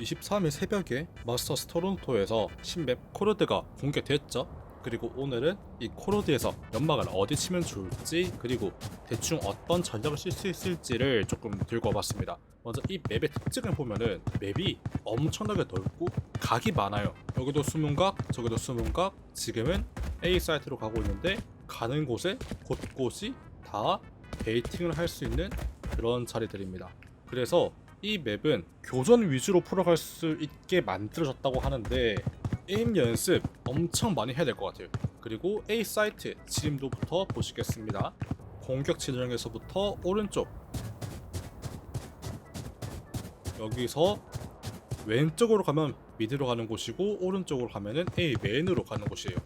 23일 새벽에 마스터스 토론토에서 신맵 코르드가 공개됐죠. 그리고 오늘은 이 코르드에서 연막을 어디 치면 좋을지 그리고 대충 어떤 전략을 쓸 수 있을지를 조금 들고 와봤습니다. 먼저 이 맵의 특징을 보면은 맵이 엄청나게 넓고 각이 많아요. 여기도 수문각, 저기도 수문각. 지금은 A 사이트로 가고 있는데 가는 곳에 곳곳이 다 베이팅을 할 수 있는 그런 자리들입니다. 그래서 이 맵은 교전 위주로 풀어갈 수 있게 만들어졌다고 하는데 게임 연습 엄청 많이 해야 될 것 같아요. 그리고 A 사이트 지름도부터 보시겠습니다. 공격 진영에서부터 오른쪽 여기서 왼쪽으로 가면 미드로 가는 곳이고 오른쪽으로 가면은 A 메인으로 가는 곳이에요.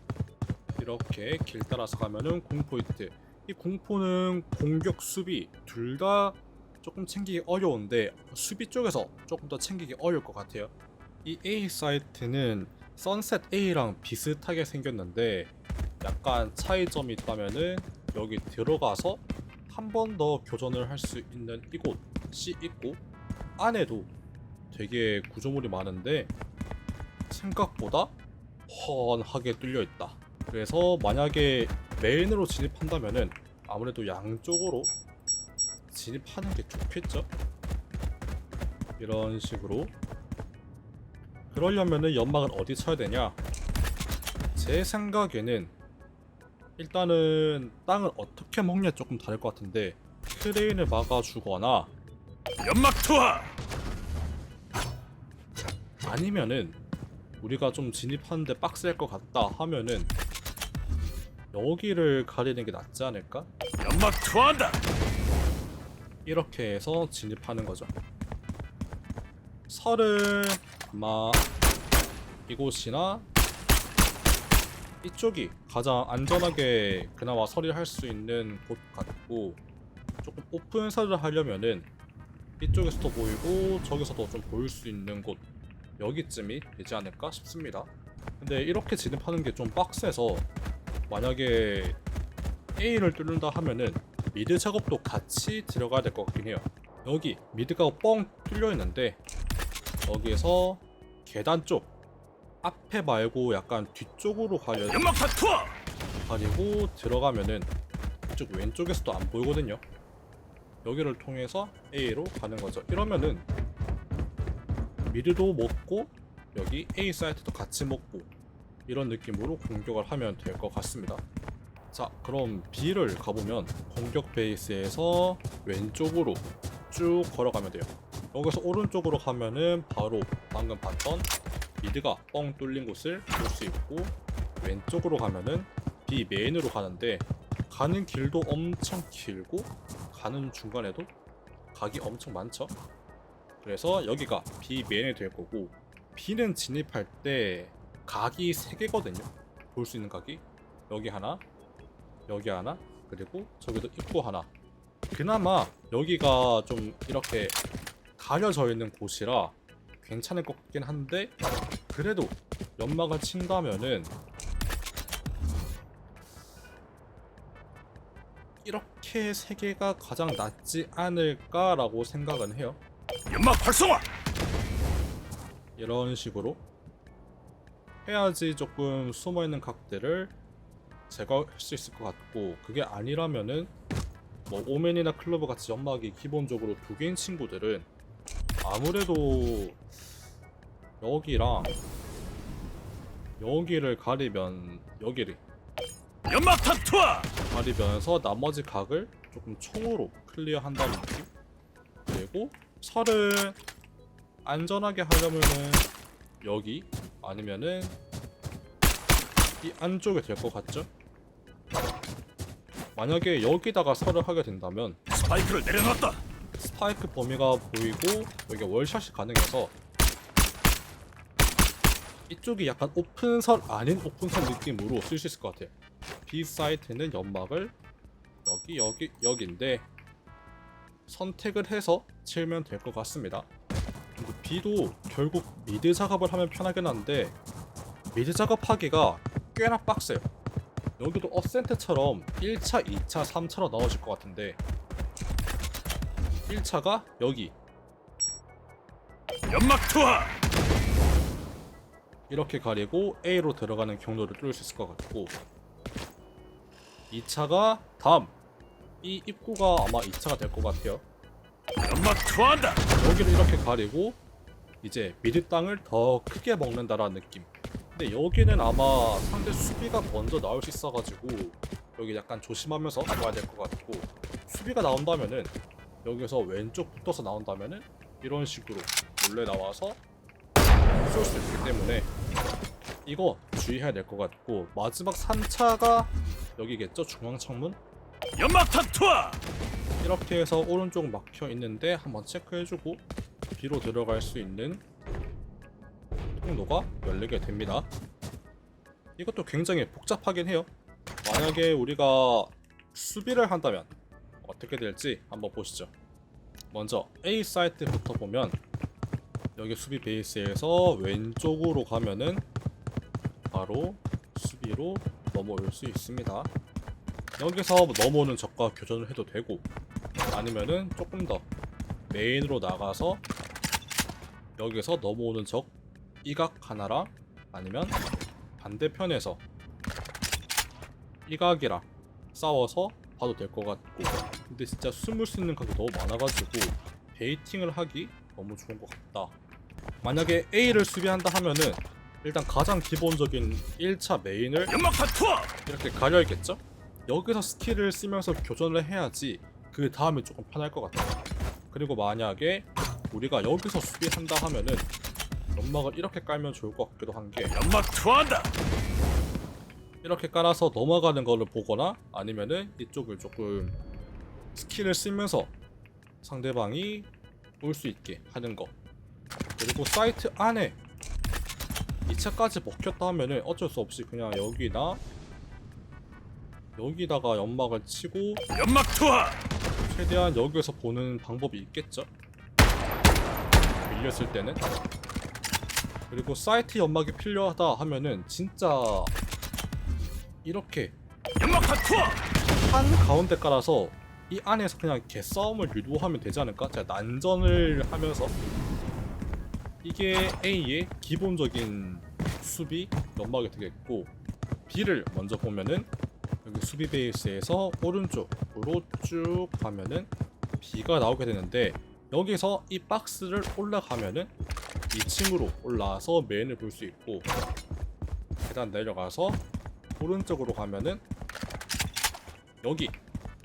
이렇게 길 따라서 가면은 공포인트. 이 공포는 공격 수비 둘 다 조금 챙기기 어려운데 수비 쪽에서 조금 더 챙기기 어려울 것 같아요. 이 A 사이트는 선셋 A랑 비슷하게 생겼는데 약간 차이점이 있다면은 여기 들어가서 한 번 더 교전을 할 수 있는 이곳이 있고 안에도 되게 구조물이 많은데 생각보다 훤하게 뚫려 있다. 그래서 만약에 메인으로 진입한다면은 아무래도 양쪽으로 진입하는 게 좋겠죠? 이런 식으로 그러려면은 연막을 어디 쳐야 되냐? 제 생각에는 일단은 땅을 어떻게 먹냐 조금 다를 것 같은데 트레인을 막아주거나 연막 투하! 아니면은 우리가 좀 진입하는데 빡셀 것 같다 하면은 여기를 가리는 게 낫지 않을까? 연막 투하한다! 이렇게 해서 진입하는 거죠. 설은 아마 이곳이나 이쪽이 가장 안전하게 그나마 설을 할 수 있는 곳 같고 조금 오픈 설을 하려면은 이쪽에서도 보이고 저기서도 좀 보일 수 있는 곳 여기쯤이 되지 않을까 싶습니다. 근데 이렇게 진입하는 게 좀 빡세서 만약에 A를 뚫는다 하면은 미드 작업도 같이 들어가야 될 것 같긴 해요. 여기 미드가 뻥 뚫려 있는데 여기에서 계단 쪽 앞에 말고 약간 뒤쪽으로 가려! 가리고 들어가면은 이쪽 왼쪽에서도 안 보이거든요. 여기를 통해서 A로 가는 거죠. 이러면은 미드도 먹고 여기 A 사이트도 같이 먹고 이런 느낌으로 공격을 하면 될 것 같습니다. 자, 그럼 B를 가보면 공격 베이스에서 왼쪽으로 쭉 걸어가면 돼요. 여기서 오른쪽으로 가면은 바로 방금 봤던 미드가 뻥 뚫린 곳을 볼 수 있고 왼쪽으로 가면은 B 메인으로 가는데 가는 길도 엄청 길고 가는 중간에도 각이 엄청 많죠. 그래서 여기가 B 메인이 될 거고 B는 진입할 때 각이 3개거든요. 볼 수 있는 각이 여기 하나, 여기 하나, 그리고 저기도 입구 하나. 그나마 여기가 좀 이렇게 가려져 있는 곳이라 괜찮을 것 같긴 한데 그래도 연막을 친다면은 이렇게 세 개가 가장 낫지 않을까라고 생각은 해요. 연막 활성화! 이런 식으로 해야지 조금 숨어 있는 각들을 제거할 수 있을 것 같고 그게 아니라면은 뭐 오맨이나 클로버 같이 연막이 기본적으로 두 개인 친구들은 아무래도 여기랑 여기를 가리면 여기를 연막탄 투하! 가리면서 나머지 각을 조금 총으로 클리어한다는 느낌? 그리고 설을 안전하게 하려면은 여기 아니면은 이 안쪽에 될 것 같죠? 만약에 여기다가 설을 하게 된다면 스파이크를 내려놨다! 스파이크 범위가 보이고 여기 월샷이 가능해서 이쪽이 약간 오픈설 아닌 오픈설 느낌으로 쓸 수 있을 것 같아요. B 사이트는 연막을 여기 여기 여기인데 선택을 해서 치면 될 것 같습니다. 근데 B도 결국 미드 작업을 하면 편하긴 한데 미드 작업하기가 꽤나 빡세요. 여기도 어센트처럼 1차, 2차, 3차로 나오실 것 같은데 1차가 여기 연막 투하! 이렇게 가리고 A로 들어가는 경로를 뚫을 수 있을 것 같고 2차가 다음 이 입구가 아마 2차가 될 것 같아요 연막 투하한다. 여기를 이렇게 가리고 이제 미드 땅을 더 크게 먹는다라는 느낌 근데 여기는 아마 상대 수비가 먼저 나올 수 있어가지고 여기 약간 조심하면서 와야 될 것 같고 수비가 나온다면은 여기서 왼쪽 붙어서 나온다면은 이런 식으로 몰래 나와서 쏠 수 있기 때문에 이거 주의해야 될 것 같고 마지막 3차가 여기겠죠 중앙 창문 연막탄 투하. 이렇게 해서 오른쪽 막혀 있는데 한번 체크해주고 뒤로 들어갈 수 있는 통로가 열리게 됩니다. 이것도 굉장히 복잡하긴 해요. 만약에 우리가 수비를 한다면 어떻게 될지 한번 보시죠. 먼저 A 사이트부터 보면 여기 수비 베이스에서 왼쪽으로 가면은 바로 수비로 넘어올 수 있습니다. 여기서 넘어오는 적과 교전을 해도 되고 아니면은 조금 더 메인으로 나가서 여기서 넘어오는 적 이각 하나랑 아니면 반대편에서 이각이랑 싸워서 봐도 될 것 같고 근데 진짜 숨을 수 있는 각이 너무 많아가지고 베이팅을 하기 너무 좋은 것 같다 만약에 A를 수비한다 하면은 일단 가장 기본적인 1차 메인을. 이렇게 가려야겠죠? 여기서 스킬을 쓰면서 교전을 해야지 그 다음에 조금 편할 것 같아요. 그리고 만약에 우리가 여기서 수비한다 하면은 연막을 이렇게 깔면 좋을 것 같기도 한 게 연막 투하한다. 이렇게 깔아서 넘어가는 거를 보거나 아니면은 이쪽을 조금 스킬을 쓰면서 상대방이 올 수 있게 하는 거 그리고 사이트 안에 2차까지 먹혔다 하면은 어쩔 수 없이 그냥 여기나 여기다가 연막을 치고 연막 투하. 최대한 여기서 보는 방법이 있겠죠? 밀렸을 때는 그리고 사이트 연막이 필요하다 하면은 진짜 이렇게. 한 가운데 깔아서 이 안에서 그냥 개싸움을 유도하면 되지 않을까? 제가 난전을 하면서 이게 A의 기본적인 수비 연막이 되겠고 B를 먼저 보면은 여기 수비 베이스에서 오른쪽으로 쭉 가면은 B가 나오게 되는데 여기서 이 박스를 올라가면은 2층으로 올라와서 메인을 볼 수 있고 계단 내려가서 오른쪽으로 가면은 여기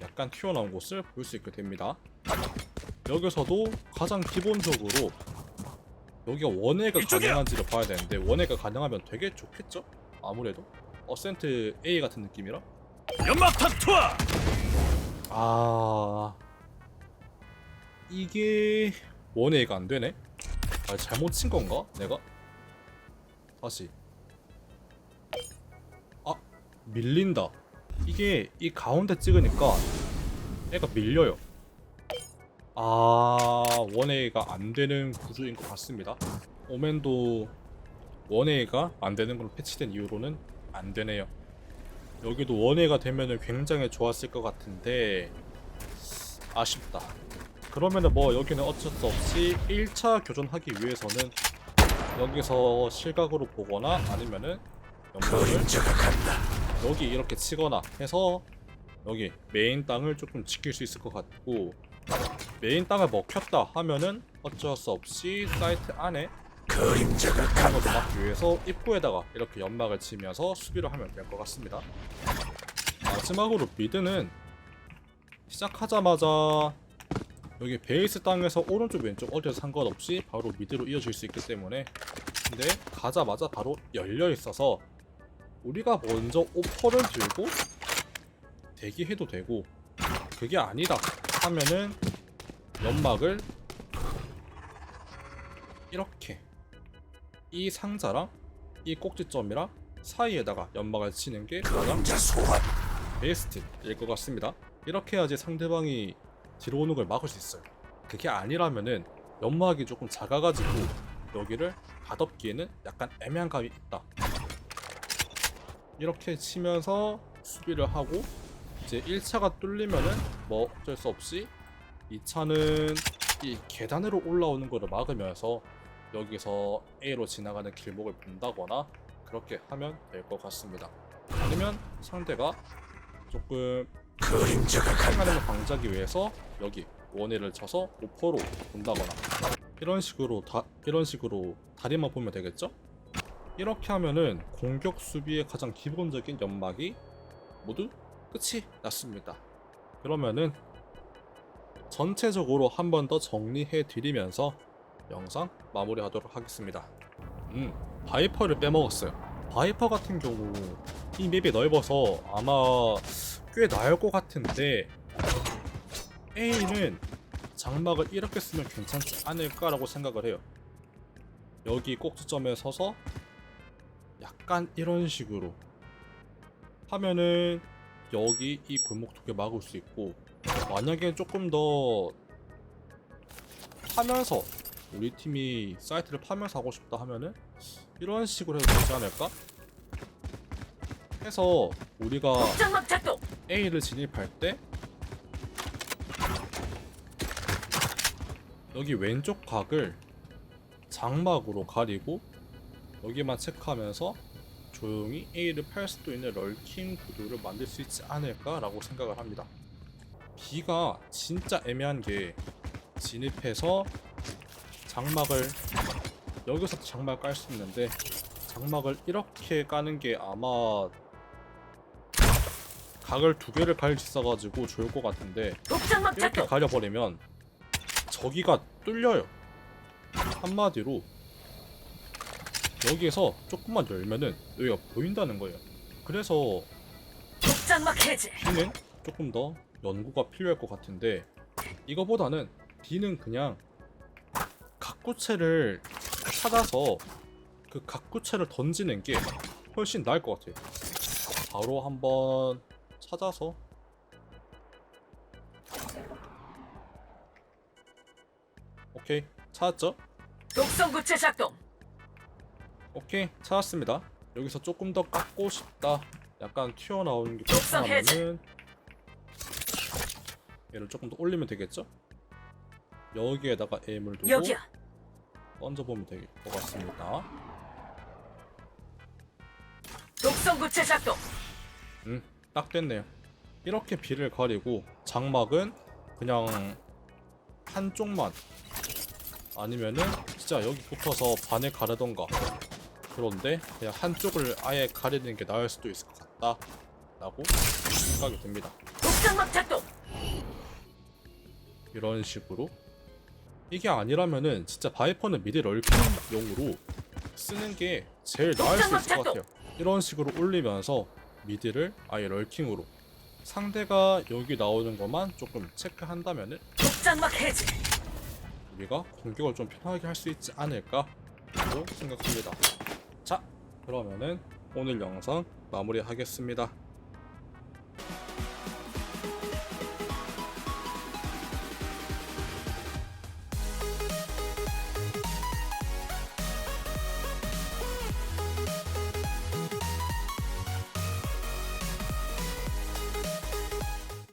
약간 튀어나온 곳을 볼 수 있게 됩니다. 여기서도 가장 기본적으로 여기가 이쪽이야! 가능한지를 봐야 되는데 원회가 가능하면 되게 좋겠죠? 아무래도 어센트 A 같은 느낌이라 연막탄 투하. 아 이게 원회가 안 되네? 아 잘못 친 건가? 내가? 다시 아 밀린다 이게 이 가운데 찍으니까 애가 밀려요 아 원회가 안 되는 구조인 것 같습니다 오맨도 원회가 안 되는 걸로 패치된 이후로는 안 되네요 여기도 원회가 되면은 굉장히 좋았을 것 같은데 아쉽다. 그러면은 뭐 여기는 어쩔 수 없이 1차 교전하기 위해서는 여기서 실각으로 보거나 아니면은 연막을 여기 이렇게 치거나 해서 여기 메인 땅을 조금 지킬 수 있을 것 같고 메인 땅을 먹혔다 하면은 어쩔 수 없이 사이트 안에 그림자가 것을 막기 위해서 입구에다가 이렇게 연막을 치면서 수비를 하면 될 것 같습니다. 마지막으로 미드는 시작하자마자 여기 베이스 땅에서 오른쪽 왼쪽 어디서 상관없이 바로 미드로 이어질 수 있기 때문에 근데 가자마자 바로 열려 있어서 우리가 먼저 오퍼를 들고 대기해도 되고 그게 아니다 하면은 연막을 이렇게 이 상자랑 이 꼭지점이랑 사이에다가 연막을 치는 게 가장. 베스트일 것 같습니다. 이렇게 해야지 상대방이 들어오는 걸 막을 수 있어요. 그게 아니라면은 연막이 조금 작아가지고 여기를 가덮기에는 약간 애매한 감이 있다. 이렇게 치면서 수비를 하고 이제 1차가 뚫리면은 뭐 어쩔 수 없이 2차는 이 계단으로 올라오는 거를 막으면서 여기서 A로 지나가는 길목을 본다거나 그렇게 하면 될 것 같습니다. 아니면 상대가 조금 그림자가. 시간을 방지하기 위해서 여기 원회를 쳐서 오퍼로 본다거나 이런 식으로 다 이런 식으로 다리만 보면 되겠죠? 이렇게 하면은 공격 수비의 가장 기본적인 연막이 모두 끝이 났습니다. 그러면은 전체적으로 한 번 더 정리해 드리면서 영상 마무리하도록 하겠습니다. 음, 바이퍼를 빼먹었어요. 바이퍼 같은 경우 이 맵이 넓어서 아마 꽤 나을 것 같은데 A는 장막을 이렇게 쓰면 괜찮지 않을까라고 생각을 해요. 여기 꼭지점에 서서 약간 이런 식으로 하면은 여기 이 골목 두 개 막을 수 있고 만약에 조금 더 파면서 우리 팀이 사이트를 파면서 하고 싶다 하면은 이런 식으로 해도 되지 않을까? 해서 우리가. A를 진입할 때 여기 왼쪽 각을 장막으로 가리고 여기만 체크하면서 조용히 A를 팔 수도 있는 럴킹 구도를 만들 수 있지 않을까라고 생각을 합니다. B가 진짜 애매한 게 진입해서 장막을 여기서 장막 깔수 있는데 장막을 이렇게 까는 게 아마 각을 두 개를 가릴 수 있어가지고 좋을 것 같은데 이렇게. 가려버리면 저기가 뚫려요. 한마디로 여기에서 조금만 열면은 여기가 보인다는 거예요. 그래서 해제. B는 조금 더 연구가 필요할 것 같은데 이거보다는 B는 그냥 각구체를 찾아서 그 각구체를 던지는 게 훨씬 나을 것 같아요. 바로 한번 찾아서 오케이 찾았죠? 독성구체 작동. 오케이 찾았습니다. 여기서 조금 더 깎고 싶다. 약간 튀어나오는 게 독성 해제. 불편하면은 얘를 조금 더 올리면 되겠죠? 여기에다가 에임을 두고 여기야. 던져보면 될 것 같습니다. 독성구체 작동. 음, 딱 됐네요. 이렇게 비를 가리고 장막은 그냥 한쪽만 아니면은 진짜 여기 붙어서 반을 가르던가 그런데 그냥 한쪽을 아예 가리는 게 나을 수도 있을 것 같다 라고 생각이 듭니다. 작동. 이런 식으로 이게 아니라면은 진짜 바이퍼는 미드 럴킹 용으로 쓰는 게 제일 나을 수 있을 것 같아요. 이런 식으로 올리면서 미드를 아예 럴킹으로 상대가 여기 나오는 것만 조금 체크한다면은 독장막 해제. 우리가 공격을 좀 편하게 할 수 있지 않을까 생각합니다. 자, 그러면은 오늘 영상 마무리하겠습니다.